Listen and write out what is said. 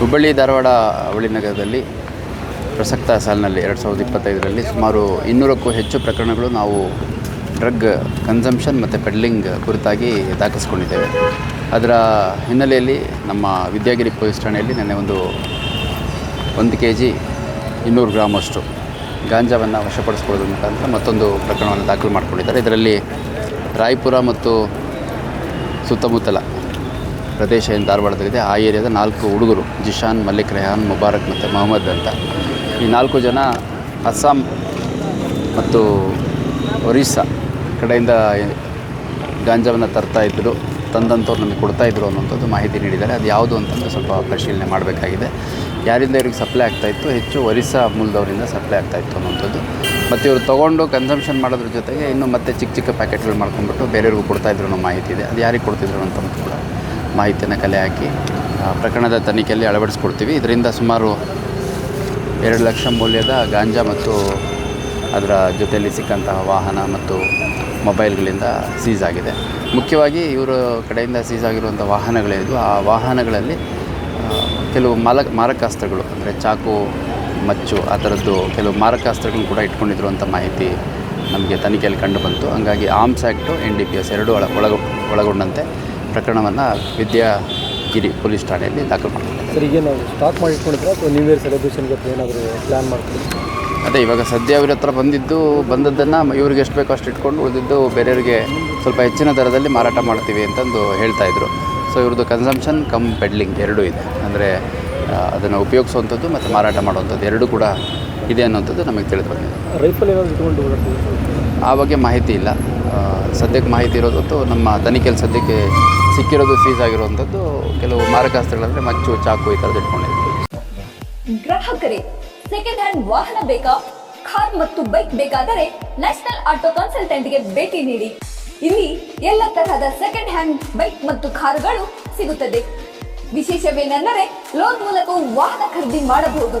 ಹುಬ್ಬಳ್ಳಿ ಧಾರವಾಡ ಅವಳಿ ನಗರದಲ್ಲಿ ಪ್ರಸಕ್ತ ಸಾಲಿನಲ್ಲಿ ಎರಡು ಸಾವಿರದ ಇಪ್ಪತ್ತೈದರಲ್ಲಿ ಸುಮಾರು ಇನ್ನೂರಕ್ಕೂ ಹೆಚ್ಚು ಪ್ರಕರಣಗಳು ನಾವು ಡ್ರಗ್ ಕನ್ಸಂಪ್ಷನ್ ಮತ್ತು ಪೆಡ್ಲಿಂಗ್ ಕುರಿತಾಗಿ ದಾಖಲಿಸ್ಕೊಂಡಿದ್ದೇವೆ. ಅದರ ಹಿನ್ನೆಲೆಯಲ್ಲಿ ನಮ್ಮ ವಿದ್ಯಾಗಿರಿ ಪೊಲೀಸ್ ಠಾಣೆಯಲ್ಲಿ ನಿನ್ನೆ ಒಂದು ಒಂದು ಕೆ ಜಿ ಇನ್ನೂರು ಗ್ರಾಮಷ್ಟು ಗಾಂಜಾವನ್ನು ವಶಪಡಿಸ್ಕೊಳ್ಳೋದ್ರ ಮುಖಾಂತರ ಮತ್ತೊಂದು ಪ್ರಕರಣವನ್ನು ದಾಖಲು ಮಾಡಿಕೊಂಡಿದ್ದಾರೆ. ಇದರಲ್ಲಿ ರಾಯ್ಪುರ ಮತ್ತು ಸುತ್ತಮುತ್ತಲ ಪ್ರದೇಶ ಏನು ಧಾರವಾಡದಲ್ಲಿದೆ. ಆ ಏರಿಯಾದ ನಾಲ್ಕು ಹುಡುಗರು, ಜಿಶಾನ್, ಮಲ್ಲಿಕ್, ರೆಹಾನ್, ಮುಬಾರಕ್ ಮತ್ತು ಮೊಹಮ್ಮದ್ ಅಂತ. ಈ ನಾಲ್ಕು ಜನ ಅಸ್ಸಾಂ ಮತ್ತು ಒರಿಸ್ಸಾ ಕಡೆಯಿಂದ ಗಾಂಜಾವನ್ನು ತರ್ತಾ ಇದ್ದರು ತಂದಂಥವ್ರು ನಮಗೆ ಕೊಡ್ತಾ ಇದ್ರು ಅನ್ನೋಂಥದ್ದು ಮಾಹಿತಿ ನೀಡಿದ್ದಾರೆ. ಅದು ಯಾವುದು ಅಂತಂದರೆ ಸ್ವಲ್ಪ ಪರಿಶೀಲನೆ ಮಾಡಬೇಕಾಗಿದೆ. ಯಾರಿಂದ ಇವ್ರಿಗೆ ಸಪ್ಲೈ ಆಗ್ತಾಯಿತ್ತು ಹೆಚ್ಚು ಒರಿಸ್ಸಾ ಮೂಲದವರಿಂದ ಸಪ್ಲೈ ಆಗ್ತಾಯಿತ್ತು ಅನ್ನೋಂಥದ್ದು ಮತ್ತು ಇವರು ತೊಗೊಂಡು ಕನ್ಸಂಪ್ಷನ್ ಮಾಡೋದ್ರ ಜೊತೆಗೆ ಇನ್ನು ಮತ್ತೆ ಚಿಕ್ಕ ಚಿಕ್ಕ ಪ್ಯಾಕೆಟ್ಗಳು ಮಾಡ್ಕೊಂಡ್ಬಿಟ್ಟು ಬೇರೆಯವ್ರಿಗೂ ಕೊಡ್ತಾಯಿದ್ರು ಅನ್ನೋ ಮಾಹಿತಿ ಇದೆ. ಅದು ಯಾರಿಗೆ ಕೊಡ್ತಿದ್ರು ಅಂತ ಕೂಡ ಮಾಹಿತಿಯನ್ನು ಕಲೆ ಹಾಕಿ ಪ್ರಕರಣದ ತನಿಖೆಯಲ್ಲಿ ಅಳವಡಿಸ್ಕೊಡ್ತೀವಿ. ಇದರಿಂದ ಸುಮಾರು ಎರಡು ಲಕ್ಷ ಮೌಲ್ಯದ ಗಾಂಜಾ ಮತ್ತು ಅದರ ಜೊತೆಯಲ್ಲಿ ಸಿಕ್ಕಂತಹ ವಾಹನ ಮತ್ತು ಮೊಬೈಲ್ಗಳಿಂದ ಸೀಸ್ ಆಗಿದೆ. ಮುಖ್ಯವಾಗಿ ಇವರ ಕಡೆಯಿಂದ ಸೀಸ್ ಆಗಿರುವಂಥ ವಾಹನಗಳೇನಿದ್ವು ಆ ವಾಹನಗಳಲ್ಲಿ ಕೆಲವು ಮಾಲಕ, ಮಾರಕಾಸ್ತ್ರಗಳು, ಅಂದರೆ ಚಾಕು, ಮಚ್ಚು, ಆ ಥರದ್ದು ಕೆಲವು ಮಾರಕಾಸ್ತ್ರಗಳನ್ನು ಕೂಡ ಇಟ್ಕೊಂಡಿದ್ರು ಅಂತ ಮಾಹಿತಿ ನಮಗೆ ತನಿಖೆಯಲ್ಲಿ ಕಂಡು ಬಂತು. ಹಾಗಾಗಿ arms act N D P S ಎರಡೂ ಒಳ ಒಳಗ ಒಳಗೊಂಡಂತೆ. ಪ್ರಕರಣವನ್ನು ವಿದ್ಯಾಗಿರಿ ಪೊಲೀಸ್ ಠಾಣೆಯಲ್ಲಿ ದಾಖಲು ಮಾಡಿದ್ದಾರೆ. ಸರ್ ಈಗ ನಾವು ಸ್ಟಾಕ್ ಮಾಡಿ ಇಟ್ಕೊಂಡಿದ್ರೆ ಅಥವಾ ನ್ಯೂ ಇಯರ್ ಸೆಲೆಬ್ರೇಷನ್ಗೆ ಏನಾದರೂ ಪ್ಲ್ಯಾನ್ ಮಾಡ್ತೀವಿ ಅದೇ ಇವಾಗ ಸದ್ಯ ಅವ್ರ ಹತ್ರ ಬಂದಿದ್ದು ಬಂದದ್ದನ್ನು ಇವ್ರಿಗೆ ಎಷ್ಟು ಬೇಕೋ ಅಷ್ಟು ಇಟ್ಕೊಂಡು ಉಳಿದಿದ್ದು ಬೇರೆಯವರಿಗೆ ಸ್ವಲ್ಪ ಹೆಚ್ಚಿನ ದರದಲ್ಲಿ ಮಾರಾಟ ಮಾಡ್ತೀವಿ ಅಂತಂದು ಹೇಳ್ತಾ ಇದ್ರು. ಸೊ ಇವ್ರದ್ದು ಕನ್ಸಂಪ್ಷನ್ ಕಮ್ ಪೆಡ್ಲಿಂಗ್ ಎರಡೂ ಇದೆ. ಅಂದರೆ ಅದನ್ನು ಉಪಯೋಗಿಸುವಂಥದ್ದು ಮತ್ತು ಮಾರಾಟ ಮಾಡುವಂಥದ್ದು ಎರಡೂ ಕೂಡ ಇದೆ ಅನ್ನೋಂಥದ್ದು ನಮಗೆ ತಿಳಿದು ಬಂದಿದೆ. ರೈಫಲ್ ಏನಾದರೂ ಆ ಬಗ್ಗೆ ಮಾಹಿತಿ ಇಲ್ಲ. ಸದ್ಯಕ್ಕೆ ಮಾಹಿತಿ ಇರೋದಂತು ನಮ್ಮ ತನಿಖೆಯಲ್ಲಿ ಸದ್ಯಕ್ಕೆ ಸಿಕ್ಕಿರೋದು ಸೀಸ್ ಆಗಿರುವಂಥದ್ದು ಕೆಲವು ಮಾರಕಾಸ್ತ್ರಗಳಂದರೆ ಮಚ್ಚು, ಚಾಕು ಈ ಥರದ್ದು ಇಟ್ಕೊಂಡಿದ್ವಿ. ಗ್ರಾಹಕರೇ ಸೆಕೆಂಡ್ ಹ್ಯಾಂಡ್ ವಾಹನ ಬೇಕಾ? ಕಾರ್ ಮತ್ತು ಬೈಕ್ ಬೇಕಾದರೆ ನ್ಯಾಷನಲ್ ಆಟೋ ಕನ್ಸಲ್ಟೆಂಟ್ಗೆ ಭೇಟಿ ನೀಡಿ. ಇಲ್ಲಿ ಎಲ್ಲ ತರಹದ ಸೆಕೆಂಡ್ ಹ್ಯಾಂಡ್ ಬೈಕ್ ಮತ್ತು ಕಾರುಗಳು ಸಿಗುತ್ತದೆ. ವಿಶೇಷವೇನೆಂದರೆ ಲೋನ್ ಮೂಲಕವೂ ವಾಹನ ಖರೀದಿ ಮಾಡಬಹುದು.